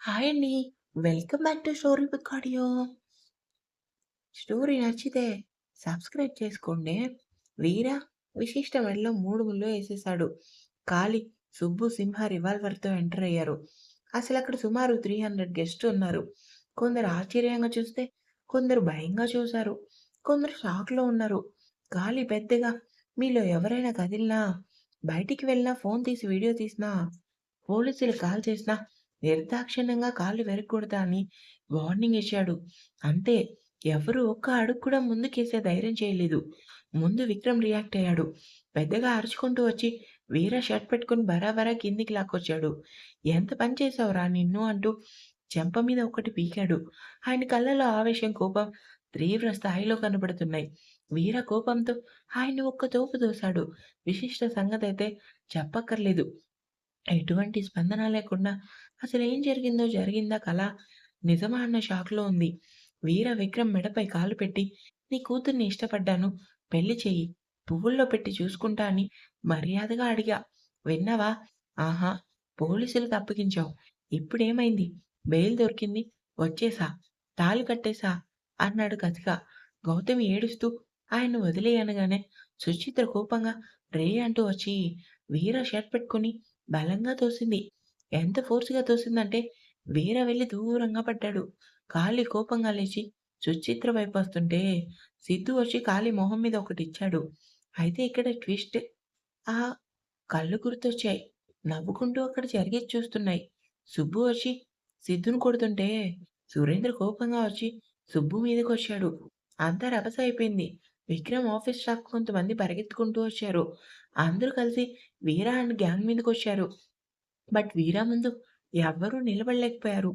Hi అండి. Welcome back to story book audio. Story నచ్చితే subscribe చేసుకోండి. వీర విశిష్ట మెడలో మూడు ముళ్ళు వేసేసాడు కాలి సుబ్బు, సింహ రివాల్వర్‌తో ఎంటర్ అయ్యారు. అసలు అక్కడ సుమారు త్రీ హండ్రెడ్ గెస్ట్ ఉన్నారు. కొందరు ఆశ్చర్యంగా చూస్తే, కొందరు భయంగా చూశారు. కొందరు షాక్‌లో ఉన్నారు. గాలి పెద్దగా మీలో ఎవరైనా కదిలినా, బయటికి వెళ్ళినా, ఫోన్ తీసి వీడియో తీసినా, పోలీసులు కాల్ చేసినా నిర్దాక్షిణ్యంగా కాళ్ళు వెరక్కొడతా అని వార్నింగ్ ఇచ్చాడు. అంతే ఎవరు ఒక్క అడుగు కూడా ముందుకేసే ధైర్యం చేయలేదు. ముందు విక్రమ్ రియాక్ట్ అయ్యాడు. పెద్దగా అరుచుకుంటూ వచ్చి వీర షర్ట్ పెట్టుకొని బరాబరా కిందికి లాక్కొచ్చాడు. ఎంత పని చేసావురా నిన్ను అంటూ చెంప మీద ఒక్కటి పీకాడు. ఆయన కళ్ళలో ఆవేశం, కోపం తీవ్ర స్థాయిలో కనబడుతున్నాయి. వీర కోపంతో ఆయన్ని ఒక్క తోపు దోశాడు విశిష్ట సంగతి అయితే చెప్పక్కర్లేదు. ఎటువంటి స్పందన లేకుండా అసలు ఏం జరిగిందో జరిగిందా కళ నిజమా అన్న షాక్‌లో ఉంది. వీర విక్రమ్ మెడపై కాలు పెట్టి నీ కూతుర్ని ఇష్టపడ్డాను. పెళ్ళి చెయ్యి. పువ్వుల్లో పెట్టి చూసుకుంటా అని మర్యాదగా అడిగా. విన్నావా? ఆహా! పోలీసులకు అప్పగించావు. ఇప్పుడేమైంది? బెయిల్ దొరికింది. వచ్చేసా తాళి కట్టేసా అన్నాడు కథగా గౌతమి ఏడుస్తూ ఆయన్ను వదిలేయనగానే సుచిత్ర కోపంగా రేయ్ అంటూ వచ్చి వీర షర్ట్ పెట్టుకొని బలంగా తోసింది. ఎంత ఫోర్స్‌గా తోసిందంటే వీర వెళ్ళి దూరంగా పడ్డాడు. కాళీ కోపంగా లేచి సుచిత్ర వైపు వస్తుంటే సిద్ధు వచ్చి కాళీ మొహం మీద ఒకటి ఇచ్చాడు అయితే ఇక్కడ ట్విస్ట్ ఆ కళ్ళు గుర్తొచ్చాయి. నవ్వుకుంటూ అక్కడ జరిగి చూస్తున్నాయి. సుబ్బు వచ్చి సిద్ధును కొడుతుంటే సురేంద్ర కోపంగా వచ్చి సుబ్బు మీదకొచ్చాడు. అంతా రభస అయిపోయింది. విక్రమ్ ఆఫీస్ స్టాఫ్ కొంతమంది పరిగెత్తుకుంటూ వచ్చారు. అందరూ కలిసి వీరా అండ్ గ్యాంగ్ మీదకొచ్చారు. బట్ వీరా ముందు ఎవ్వరూ నిలబడలేకపోయారు.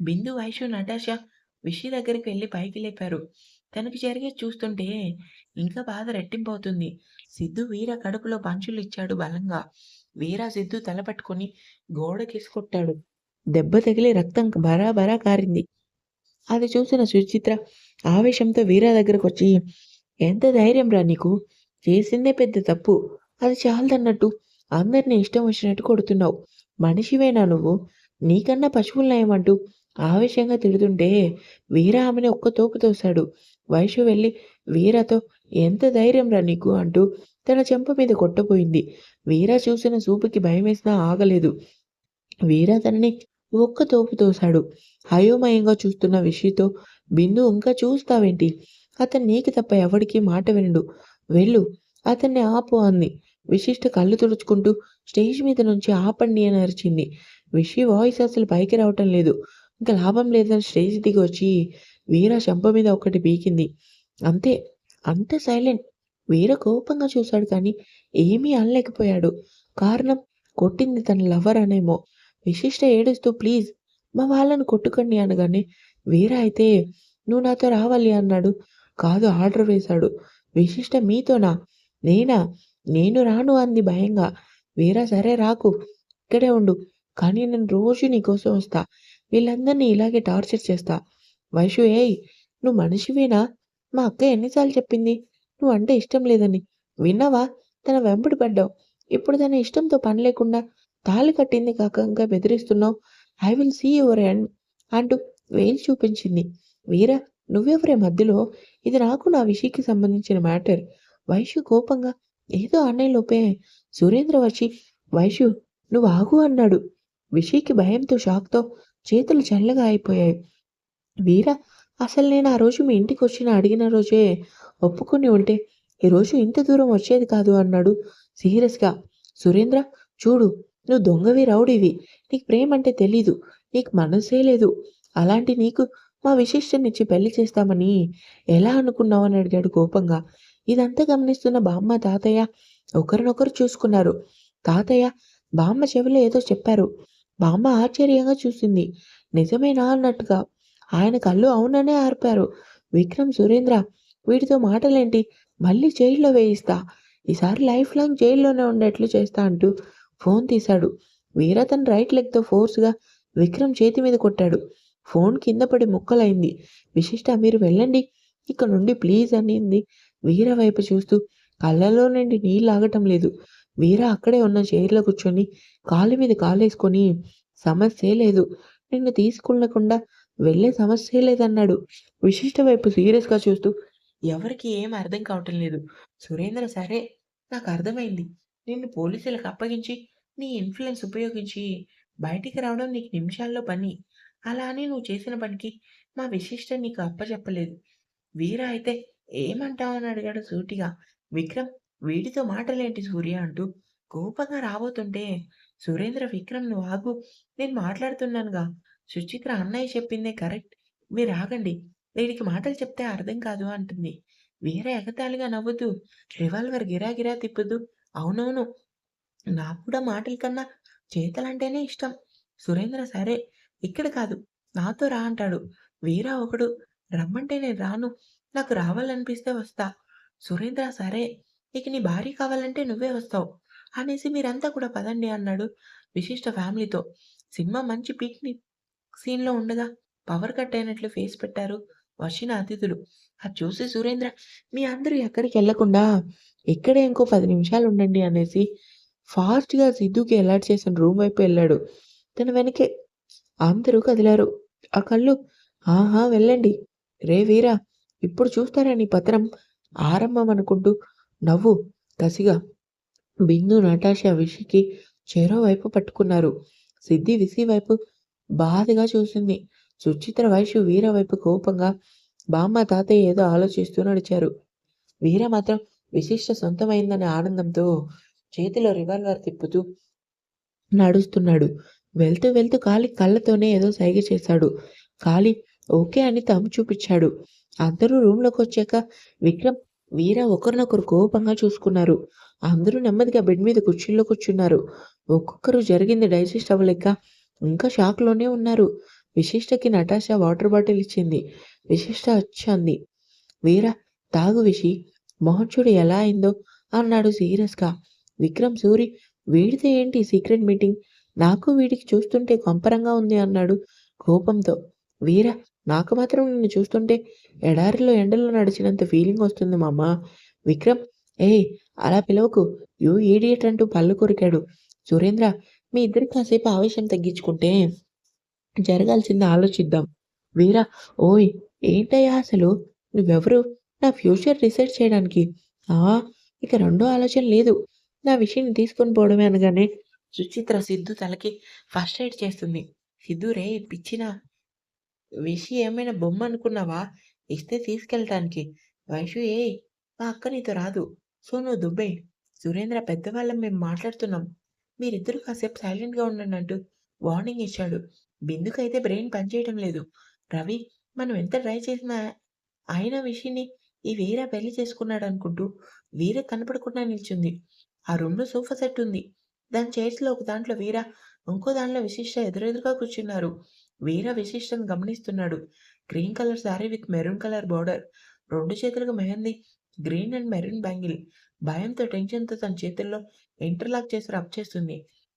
బిందు, వైషు, నటాషా విషి దగ్గరికి వెళ్ళి పైకి లేపారు. తనకి జరిగేది చూస్తుంటే ఇంకా బాధ రెట్టింపవుతుంది. సిద్ధు వీర కడుపులో పంచులు ఇచ్చాడు బలంగా. వీర సిద్ధు తల పట్టుకొని గోడకేసి కొట్టాడు. దెబ్బ తగిలి రక్తం బరాబరా కారింది. అది చూసిన సుచిత్ర ఆవేశంతో వీరా దగ్గరకు వచ్చి ఎంత ధైర్యం రా నీకు? చేసిందే పెద్ద తప్పు. అది చాలదన్నట్టు అందరిని ఇష్టం వచ్చినట్టు కొడుతున్నావు. మనిషివేనా నువ్వు? నీకన్నా పశువులు నయమంటూ ఆవేశంగా తిడుతుంటే వీర ఆమెని ఒక్క తోపు తోశాడు. వయసు వెళ్ళి వీరతో ఎంత ధైర్యం రా నీకు? అంటూ తన చెంప మీద కొట్టపోయింది వీర చూసిన చూపుకి భయమేసినా ఆగలేదు. వీర తనని ఒక్క తోపు తోశాడు. అయోమయంగా చూస్తున్న విషితో బిందు ఇంకా చూస్తావేంటి? అతను నీకు తప్ప ఎవడికి మాట వినడు. వెళ్ళు. అతన్ని ఆపు అంది. విశిష్ట కళ్ళు తుడుచుకుంటూ స్టేజ్ మీద నుంచి ఆపండి అని అరిచింది. విషి వాయిస్ అసలు పైకి రావటం లేదు. ఇంక లాభం లేదని స్టేజ్ దిగి వచ్చి వీర శంప మీద ఒకటి పీకింది. అంతే. అంత సైలెంట్. వీర కోపంగా చూశాడు కానీ ఏమీ అనలేకపోయాడు. కారణం కొట్టింది తన లవర్ అనేమో. విశిష్ట ఏడుస్తూ ప్లీజ్ మా వాళ్ళని కొట్టుకోండి అనగానే వీర అయితే నువ్వు నాతో రావాలి అన్నాడు. కాదు ఆర్డర్ వేశాడు. విశిష్ట మీతోనా? నేనా? నేను రాను అంది భయంగా. వీరా సరే రాకు. ఇక్కడే ఉండు. కానీ నేను రోజు నీకోసం వస్తా. వీళ్ళందరినీ ఇలాగే టార్చర్ చేస్తా. వైషు ఏయ్! నువ్వు మనిషివేనా? మా అక్క ఎన్నిసార్లు చెప్పింది నువ్వు అంటే ఇష్టం లేదని. విన్నావా? తన వెంపడి పడ్డావు. ఇప్పుడు తన ఇష్టంతో పని లేకుండా తాళి కట్టింది కాక ఇంకా బెదిరిస్తున్నావు. I will see your end అంటూ వేలు చూపించింది. వీరా నువ్వెవరే మధ్యలో? ఇది నాకు నా విషయకి సంబంధించిన మ్యాటర్. వైషు కోపంగా ఏదో లోపే సురేంద్ర వచ్చి వైషు నువ్వు ఆగు అన్నాడు. విషయకి భయంతో షాక్‌తో చేతులు చల్లగా అయిపోయాయి. వీర అసలు నేను ఆ రోజు మీ ఇంటికి వచ్చిన అడిగిన రోజే ఒప్పుకొని ఉంటే ఈరోజు ఇంత దూరం వచ్చేది కాదు అన్నాడు సీరియస్‌గా. సురేంద్ర చూడు నువ్వు దొంగవి రౌడీవి. నీకు ప్రేమంటే తెలీదు. నీకు మనసే లేదు. అలాంటి నీకు మా విశిష్టనిచ్చి పెళ్ళి చేస్తామని ఎలా అనుకున్నావు అని అడిగాడు కోపంగా. ఇదంతా గమనిస్తున్న బామ్మ, తాతయ్య ఒకరినొకరు చూసుకున్నారు. తాతయ్య బామ్మ చెవిలో ఏదో చెప్పారు. బామ్మ ఆశ్చర్యంగా చూసింది. నిజమేనా అన్నట్టుగా. ఆయన కళ్ళు అవుననే ఆర్పారు. విక్రమ్, సురేంద్ర వీటితో మాటలేంటి? మళ్ళీ జైల్లో వేయిస్తా. ఈసారి లైఫ్ లాంగ్ జైల్లోనే ఉండేట్లు చేస్తా అంటూ ఫోన్ తీశాడు. వీర తన రైట్ లెగ్‌తో ఫోర్స్‌గా విక్రమ్ చేతి మీద కొట్టాడు. ఫోన్ కింద పడి ముక్కలైంది. విశిష్ట మీరు వెళ్ళండి. ఇక్కడ నుండి ప్లీజ్ అనింది వీర వైపు చూస్తూ. కళ్ళలో నుండి నీళ్ళాగటం లేదు. వీర అక్కడే ఉన్న చైర్‌లో కూర్చొని కాలు మీద కాలేసుకొని సమస్యే లేదు. నిన్ను తీసుకెళ్ళకుండా వెళ్ళే సమస్యే లేదన్నాడు. విశిష్ట వైపు సీరియస్‌గా చూస్తూ ఎవరికి ఏం అర్థం కావటం లేదు. సురేంద్ర సరే నాకు అర్థమైంది నిన్ను పోలీసులకు అప్పగించి, నీ ఇన్ఫ్లుయెన్స్ ఉపయోగించి బయటికి రావడం నీకు నిమిషాల్లో పని. అలా అని నువ్వు చేసిన పనికి మా విశిష్ట నీకు అప్పచెప్పలేదు వీర అయితే ఏమంటావని అని అడిగాడు సూటిగా. విక్రమ్ వీడితో మాటలేంటి సూర్య అంటూ కోపంగా రాబోతుంటే సురేంద్ర విక్రమ్ నువ్వు ఆగు నేను మాట్లాడుతున్నానుగా. సుచిత్ర అన్నయ్య చెప్పిందే కరెక్ట్. మీరు ఆగండి వీడికి మాటలు చెప్తే అర్థం కాదు అంటుంది. వీర ఎగతాళిగా నవ్వుతూ రివాల్వర్ గిరాగిరా తిప్పుతూ అవునవును. నాకు కూడా మాటల కన్నా చేతలంటేనే ఇష్టం. సురేంద్ర సరే ఇక్కడ కాదు నాతో రా అంటాడు. వీరా ఒకడు రమ్మంటే నేను రాను. నాకు రావాలనిపిస్తే వస్తా. సురేంద్ర సరే ఇక నీ భార్య కావాలంటే నువ్వే వస్తావు. అనేసి మీరంతా కూడా పదండి అన్నాడు విశిష్ట ఫ్యామిలీతో. సినిమా మంచి పిక్నిక్ సీన్‌లో ఉండగా పవర్ కట్ అయినట్లు ఫేస్ పెట్టారు వచ్చిన అతిథులు. అది చూసి సురేంద్ర మీ అందరూ ఎక్కడికి వెళ్ళకుండా ఇక్కడే ఇంకో పది నిమిషాలు ఉండండి అనేసి ఫాస్ట్‌గా సిద్ధూకి అలర్ట్ చేసిన రూమ్ వైపు వెళ్ళాడు. తన వెనకే అందరూ కదిలారు. ఆ కళ్ళు ఆహా! వెళ్ళండి. రే వీరా! ఇప్పుడు చూస్తారా నీ పత్రం ఆరంభం అనుకుంటూ నవ్వు కసిగా బిందు, నటాషా విషికి చెరో వైపు పట్టుకున్నారు. సిద్ధి విసి వైపు బాధగా చూసింది. సుచిత్ర, వైషు వీర వైపు కోపంగా, బామ్మ, తాతయ్య ఏదో ఆలోచిస్తూ నడిచారు. వీర మాత్రం విశిష్ట సొంతమైందనే ఆనందంతో చేతిలో రివాల్వర్ తిప్పుతూ నడుస్తున్నాడు. వెళ్తూ వెళ్తూ కాలి కళ్ళతోనే ఏదో సైగ చేశాడు. కాలి ఓకే అని తమ్ము చూపించాడు అందరూ రూమ్లోకి వచ్చాక విక్రమ్, వీర ఒకరినొకరు కోపంగా చూసుకున్నారు. అందరూ నెమ్మదిగా బెడ్ మీద కుర్చీల్లో కూర్చున్నారు. ఒక్కొక్కరు జరిగింది డైజెస్ట్ అవ్వలేక ఇంకా షాక్‌లోనే ఉన్నారు. విశిష్టకి నటాషా వాటర్ బాటిల్ ఇచ్చింది. విశిష్ట వచ్చి అంది. వీర తాగు విషి. మొహం చూడు ఎలా అయిందో అన్నాడు సీరియస్‌గా. విక్రమ్, సూరి వీడితే ఏంటి సీక్రెట్ మీటింగ్? నాకు వీడికి చూస్తుంటే కొంపరంగా ఉంది అన్నాడు కోపంతో. వీర నాకు మాత్రం నిన్ను చూస్తుంటే ఎడారిలో ఎండలో నడిచినంత ఫీలింగ్ వస్తుంది మామ విక్రమ్ ఏయ్! అలా పిలవకు. యూ ఈడియట్ అంటూ పళ్ళు కొరికాడు. సురేంద్ర మీ ఇద్దరు కాసేపు ఆవేశం తగ్గించుకుంటే జరగాల్సింది ఆలోచిద్దాం. వీరా ఓయ్! ఏంటయ్యా అసలు? నువ్వెవరు? నా ఫ్యూచర్ డిసైడ్ చేయడానికి. ఆ! ఇక రెండో ఆలోచన లేదు. నా విషయాన్ని తీసుకొని పోవడమే అనగానే సుచిత్ర సిద్ధు తలకి ఫస్ట్ ఎయిడ్ చేస్తుంది. సిద్ధు రే పిచ్చినా! విషి ఏమైనా బొమ్మ అనుకున్నావా? ఇస్తే తీసుకెళ్ళటానికి. వైషు ఏయ్! మా అక్క నీతో రాదు. సో నువ్వు సురేంద్ర పెద్దవాళ్ళం మేము మాట్లాడుతున్నాం. మీరిద్దరూ కాసేపు సైలెంట్‌గా ఉండండి అంటూ వార్నింగ్ ఇచ్చాడు. బిందుకైతే బ్రెయిన్ పనిచేయటం లేదు. రవి మనం ఎంత ట్రై చేసినా ఆయన విషిని ఈ వీర పెళ్ళి చేసుకున్నాడనుకుంటూ వీర కనపడకుండా నిల్చుంది. ఆ రూమ్‌లో సోఫా సెట్ ఉంది. దాని చైర్స్‌లో ఒక దాంట్లో వీర, ఇంకో దాంట్లో విశిష్ట ఎదురెదురుగా కూర్చున్నారు. వీర విశిష్టను గమనిస్తున్నాడు. Green colour sari with maroon colour border. రెండు చేతులకు mehndi, green and maroon bangle. భయంతో, టెన్షన్‌తో తన చేతుల్లో ఇంటర్లాక్ చేసి రబ్ చేస్తుంది.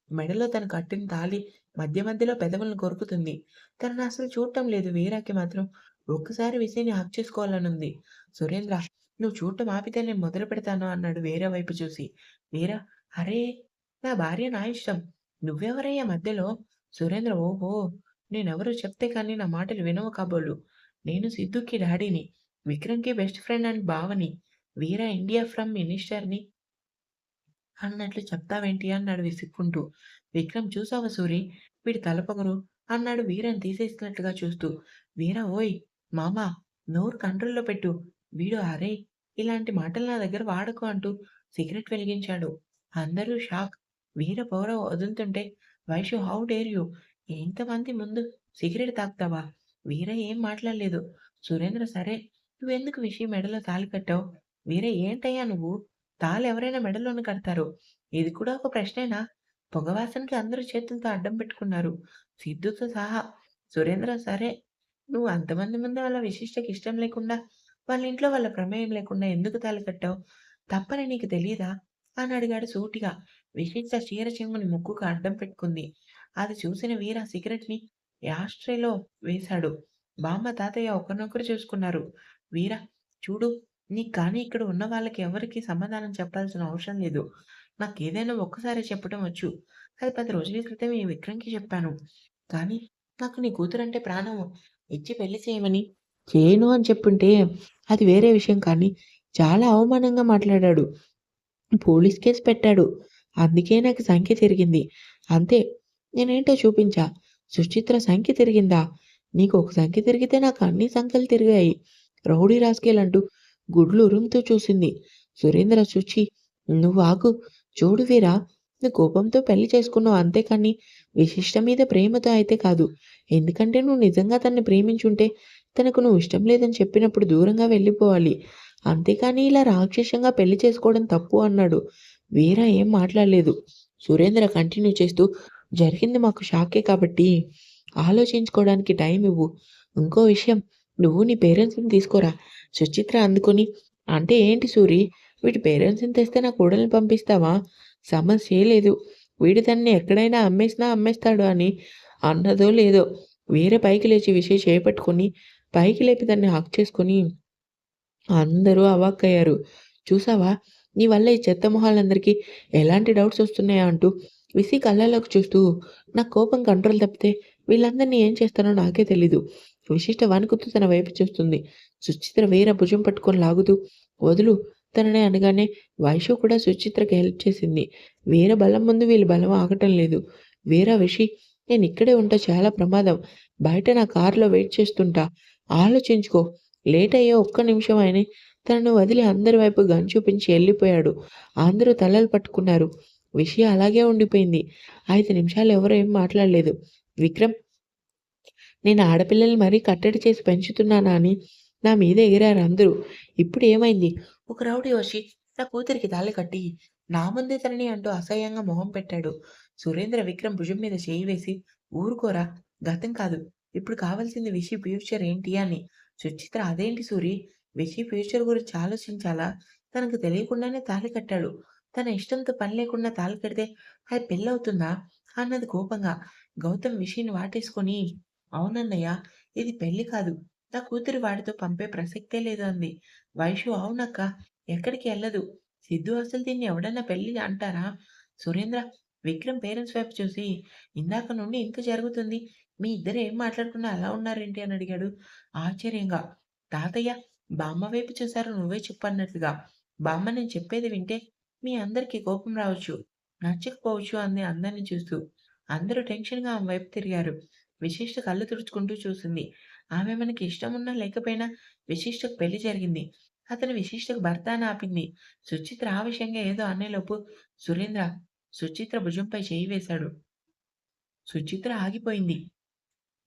మెడలో తను కట్టిన తాళి మధ్య మధ్యలో పెదవులను కొరుకుతుంది. తనను అసలు చూడటం లేదు. వీరాకి మాత్రం ఒక్కసారి విసిని హక్ చేసుకోవాలనుంది. సురేంద్ర నువ్వు చూడటం ఆపితే నేను మొదలు పెడతాను అన్నాడు వీర వైపు చూసి. వీరా అరే! నా భార్య నా ఇష్టం. నువ్వెవరయ్యా మధ్యలో? సురేంద్ర ఓహో! నేనెవరు చెప్తే కానీ నా మాటలు వినవు కాబోలు. నేను సిద్ధుకి డాడీని. విక్రమ్‌కి best friend and Bhavani Veera India from మినిస్టర్‌ని. అన్నట్లు చెప్తావేంటి అన్నాడు విసుక్కుంటూ. విక్రమ్ చూసావా సూరి వీడి తలపగరు అన్నాడు వీరని తీసేసినట్లుగా చూస్తూ. వీర ఓయ్! మామా నోరు కంట్రోల్‌లో పెట్టు. వీడు అరే ఇలాంటి మాటలు నా దగ్గర వాడకు అంటూ సిగరెట్ వెలిగించాడు. అందరూ షాక్. వీర పౌరవ వదులుతుంటే వైషు హౌ డేర్ యూ! ఇంతమంది ముందు సిగరెట్ తాగుతావా? వీర ఏం మాట్లాడలేదు. సురేంద్ర సరే నువ్వెందుకు విషి మెడలో తాళి కట్టావు? వీర ఏంటయ్యా నువ్వు? తాలు ఎవరైనా మెడలోనే కడతారు. ఇది కూడా ఒక ప్రశ్నేనా? పొగవాసనకి అందరూ చేతులతో అడ్డం పెట్టుకున్నారు. సిద్ధుతో సహా. సురేంద్ర సరే నువ్వు అంతమంది ముందు వాళ్ళ విశిష్టకి ఇష్టం లేకుండా వాళ్ళ ఇంట్లో వాళ్ళ ప్రమేయం లేకుండా ఎందుకు తాళి కట్టావు? తప్పని నీకు తెలీదా? అని అడిగాడు సూటిగా. విశిష్ట చీర ముక్కుకు అడ్డం పెట్టుకుంది. అది చూసిన వీర సిగరెట్‌ని యాస్ట్రేలో వేశాడు. బామ్మ, తాతయ్య ఒకరినొకరు చూసుకున్నారు. వీర చూడు నీకు కానీ ఇక్కడ ఉన్న వాళ్ళకి ఎవరికీ సమాధానం చెప్పాల్సిన అవసరం లేదు. నాకేదైనా ఒక్కసారి చెప్పటం వచ్చు. అది పది రోజుల క్రితం ఈ విక్రమ్‌కి చెప్పాను. కానీ నాకు నీ కూతురంటే ప్రాణం ఇచ్చి పెళ్ళి చేయమని చేయను అని చెప్పుంటే అది వేరే విషయం కానీ చాలా అవమానంగా మాట్లాడాడు పోలీస్ కేసు పెట్టాడు అందుకే నాకు సంఖ్య తిరిగింది. అంతే నేనేంటో చూపించా. సుచిత్ర సంఖ్య తిరిగిందా? నీకు ఒక సంఖ్య తిరిగితే నాకు అన్ని సంఖ్యలు తిరిగాయి. రౌడీ రాస్కేల్ అంటూ గుడ్లు ఉరుముతూ చూసింది. సురేంద్ర చూచి నువ్వు ఆగు. చూడు వీరా నువ్వు కోపంతో పెళ్ళి చేసుకున్నావు అంతేకాని విశిష్ట మీద ప్రేమతో అయితే కాదు. ఎందుకంటే నువ్వు నిజంగా తన్ని ప్రేమించుంటే తనకు నువ్వు ఇష్టం లేదని చెప్పినప్పుడు దూరంగా వెళ్ళిపోవాలి. అంతేకాని ఇలా రాక్షసంగా పెళ్ళి చేసుకోవడం తప్పు అన్నాడు. వీరా ఏం మాట్లాడలేదు. సురేంద్ర కంటిన్యూ చేస్తూ జరిగింది మాకు షాకే కాబట్టి ఆలోచించుకోవడానికి టైం ఇవ్వు. ఇంకో విషయం నువ్వు నీ పేరెంట్స్ని తీసుకోరా. సుచిత్ర అందుకొని అంటే ఏంటి సూరి? వీటి పేరెంట్స్ని తెస్తే నా కోడల్ని పంపిస్తావా? సమస్య లేదు. వీడి దాన్ని ఎక్కడైనా అమ్మేసినా అమ్మేస్తాడు అని అన్నదో లేదో వేరే పైకి లేచి విషయం చేపట్టుకొని పైకి లేపి దాన్ని హక్ చేసుకొని అందరూ అవాక్కయ్యారు. చూసావా? నీ వల్ల ఈ చెత్త మొహాలందరికీ ఎలాంటి డౌట్స్ వస్తున్నాయా అంటూ విసి కళ్ళలోకి చూస్తూ నా కోపం కంట్రోల్ తప్పితే వీళ్ళందరినీ ఏం చేస్తానో నాకే తెలీదు. విశిష్ట వణుకుతూ తన వైపు చూస్తుంది. సుచిత్ర వీర భుజం పట్టుకొని లాగుతూ వదులు తననే అనగానే వైషు కూడా సుచిత్రకి హెల్ప్ చేసింది. వీర బలం ముందు వీళ్ళ బలం ఆగటం లేదు. వీర విషి నేను ఇక్కడే ఉంటా చాలా ప్రమాదం. బయట నా కారులో వెయిట్ చేస్తుంటా. ఆలోచించుకో లేట్ అయ్యే ఒక్క నిమిషం అయినా తనను వదిలి అందరి వైపు గన్ చూపించి వెళ్ళిపోయాడు. అందరూ తలలు పట్టుకున్నారు. విషయం అలాగే ఉండిపోయింది. ఐదు నిమిషాలు ఎవరు ఏం మాట్లాడలేదు. విక్రమ్ నేను ఆడపిల్లల్ని మరీ కట్టడి చేసి పెంచుతున్నానా అని నా మీద ఎగిరారు అందరూ. ఇప్పుడు ఏమైంది? ఒక రౌడీ వచ్చి నా కూతురికి తాళి కట్టి నా ముందే తనని అంటూ అసహ్యంగా మొహం పెట్టాడు. సురేంద్ర విక్రమ్ భుజం మీద చేయి వేసి ఊరుకోరా గతం కాదు. ఇప్పుడు కావాల్సింది విషయ ఫ్యూచర్ ఏంటి అని. సుచిత్ర అదేంటి సూరి? విషి ఫ్యూచర్ గురించి ఆలోచించాలా? తనకు తెలియకుండానే తాళి కట్టాడు. తన ఇష్టంతో పని లేకుండా తాళి కడితే అది పెళ్ళవుతుందా? అన్నది కోపంగా. గౌతమ్ విషిని వాటేసుకొని అవునన్నయ్య ఇది పెళ్ళి కాదు. నా కూతురు వాడితో పంపే ప్రసక్తే లేదు అంది. వైషు అవునక్క. ఎక్కడికి వెళ్ళదు. సిద్ధు అసలు దీన్ని ఎవడన్నా పెళ్ళి అంటారా? సురేంద్ర విక్రమ్ పేరెంట్స్ వైపు చూసి ఇందాక నుండి ఇంత జరుగుతుంది. మీ ఇద్దరు ఏం మాట్లాడుకున్నా అలా ఉన్నారేంటి? అని అడిగాడు. ఆశ్చర్యంగా. తాతయ్య బామ్మ వైపు చూసారు నువ్వే చెప్పన్నట్లుగా. బామ్మ నేను చెప్పేది వింటే మీ అందరికీ కోపం రావచ్చు. నచ్చకపోవచ్చు అంది అందరిని చూస్తూ. అందరూ టెన్షన్గా ఆమె వైపు తిరిగారు. విశిష్ట కళ్ళు తుడుచుకుంటూ చూసింది. ఆమె మనకి ఇష్టం ఉన్నా లేకపోయినా విశిష్టకు పెళ్ళి జరిగింది. అతను విశిష్టకు భర్త అని ఆపింది. సుచిత్ర ఆ విషయంగా ఏదో అనేలోపు సురేంద్ర సుచిత్ర భుజంపై చేయి వేశాడు. సుచిత్ర ఆగిపోయింది.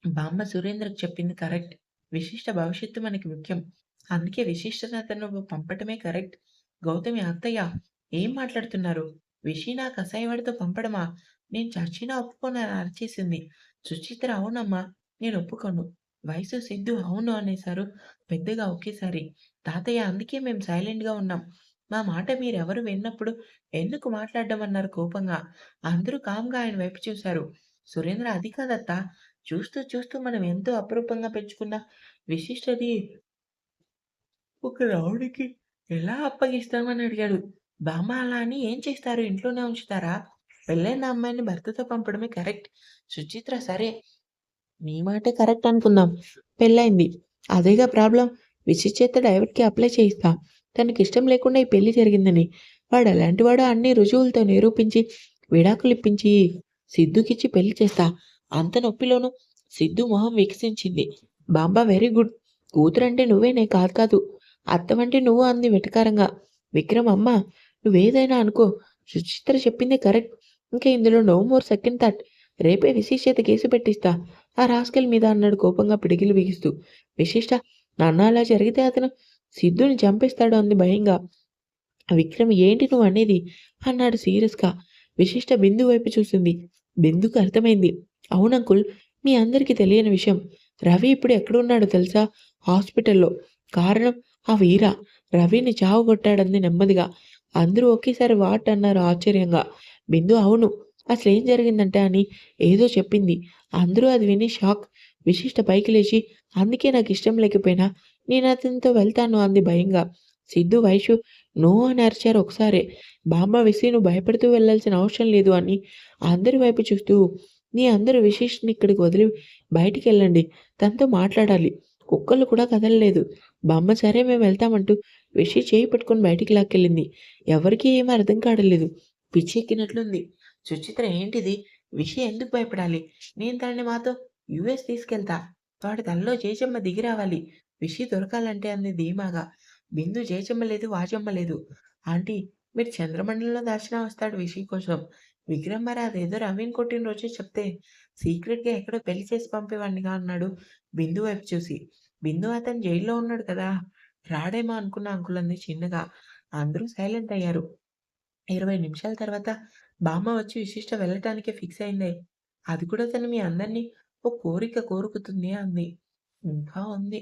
బామ్మ సురేంద్రకు చెప్పింది కరెక్ట్. విశిష్ట భవిష్యత్తు మనకి ముఖ్యం. అందుకే విశిష్టత అతను పంపటమే కరెక్ట్. గౌతమి అత్తయ్య ఏం మాట్లాడుతున్నారు? విషి నా అసహ్యవాడితో పంపడమా? నేను చచ్చినా ఒప్పుకోనని అరిచేసింది. సుచిత్ర అవునమ్మా నేను ఒప్పుకోను. వయసు సిద్ధు అవును అనేశారు పెద్దగా ఒకేసారి. తాతయ్య అందుకే మేము సైలెంట్గా ఉన్నాం. మా మాట మీరెవరు విన్నప్పుడు ఎందుకు మాట్లాడడం అన్నారు కోపంగా? అందరూ కామ్గా ఆయన వైపు చూశారు. సురేంద్ర అది కాదత్తా. చూస్తూ చూస్తూ మనం ఎంతో అపరూపంగా పెంచుకున్న విశిష్టది ఒక రౌడీకి ఎలా అప్పగిస్తామని అడిగాడు. బామ్మ అలా అని ఏం చేస్తారు? ఇంట్లోనే ఉంచుతారా? పెళ్ళైన అమ్మాయిని భర్తతో పంపడమే కరెక్ట్. సుచిత్ర సరే మీ మాటే కరెక్ట్ అనుకుందాం. పెళ్ళైంది. అదేగా ప్రాబ్లం. విశి చేత డైవర్ట్కి అప్లై చేయిస్తా. తనకి ఇష్టం లేకుండా ఈ పెళ్ళి జరిగిందని. వాడు అలాంటి వాడు అన్ని రుజువులతో నిరూపించి విడాకులు ఇప్పించి సిద్ధుకిచ్చి పెళ్ళి చేస్తా. అంత నొప్పిలోనూ సిద్ధు మొహం వికసించింది. బాంబా వెరీ గుడ్. కూతురంటే నువ్వేనే కాదు కాదు. అత్తవంటి నువ్వు అంది వెటకారంగా. విక్రమ్ అమ్మ నువ్వేదైనా అనుకో. సుచిత్ర చెప్పింది కరెక్ట్. ఇంకా ఇందులో నో మోర్ సెకండ్ థాట్. రేపే విశిష్టత కేసు పెట్టిస్తా. ఆ రాస్కెల్ మీద అన్నాడు కోపంగా పిడికిలు బిగిస్తూ. విశిష్ట నాన్న అలా జరిగితే అతను సిద్ధుని చంపేస్తాడు అంది భయంగా. విక్రమ్ ఏంటి నువ్వు అనేది? అన్నాడు సీరియస్గా. విశిష్ట బిందు వైపు చూసింది. బిందుకు అర్థమైంది. అవునంకుల్ మీ అందరికీ తెలియని విషయం. రవి ఇప్పుడు ఎక్కడున్నాడో తెలుసా? హాస్పిటల్లో. కారణం ఆ వీర రవిని చావుగొట్టాడంది నెమ్మదిగా. అందరూ ఒకేసారి వాట్ అన్నారు ఆశ్చర్యంగా. బిందు అవును అసలు ఏం జరిగిందంటే అని ఏదో చెప్పింది. అందరూ అది విని షాక్. విశిష్ట పైకి లేచి అందుకే నాకు ఇష్టం లేకపోయినా నేను అతనితో వెళ్తాను అంది భయంగా. సిద్ధు వైషు నో అని అరిచారు ఒకసారి. బామ్మ విసి నువ్వు భయపడుతూ వెళ్ళాల్సిన అవసరం లేదు అని అందరి వైపు చూస్తూ నీ అందరూ విశిష్‌ని ఇక్కడికి వదిలి బయటికి వెళ్ళండి. తనతో మాట్లాడాలి. కుక్కలు కూడా కదలలేదు. బామ్మ సరే మేము వెళ్తామంటూ విషి చేయి పట్టుకుని బయటికి లాక్కెళ్ళింది. ఎవరికీ ఏమీ అర్థం కాడలేదు. పిచ్చెక్కినట్లుంది. సుచిత్ర ఏంటిది? విషి ఎందుకు భయపడాలి? నేను తనని మాతో యూఎస్ తీసుకెళ్తా. వాడి తనలో జయచమ్మ దిగి రావాలి. విషి దొరకాలంటే అంది ధీమాగా. బిందు జయచమ్మ లేదు, వాజమ్మ లేదు. ఆంటీ మీరు చంద్రమండలంలో దర్శనం వస్తాడు విషి కోసం. విక్రమ్ మరి అదేదో రవీన్ కొట్టిన రోజే చెప్తే సీక్రెట్‌గా ఎక్కడో పెళ్ళి చేసి పంపేవాడినిగా అన్నాడు బిందు వైపు చూసి. బిందు అతను జైల్‌లో ఉన్నాడు కదా! రాడేమో అనుకున్న అంకుల్ అంది చిన్నగా. అందరూ సైలెంట్ అయ్యారు. 20 నిమిషాల తర్వాత బామ్మ వచ్చి విశిష్ట వెళ్ళటానికే ఫిక్స్ అయిందే. అది కూడా తను మీ అందరిని ఓ కోరిక కోరుకుతుంది అంది. ఇంకా ఉంది.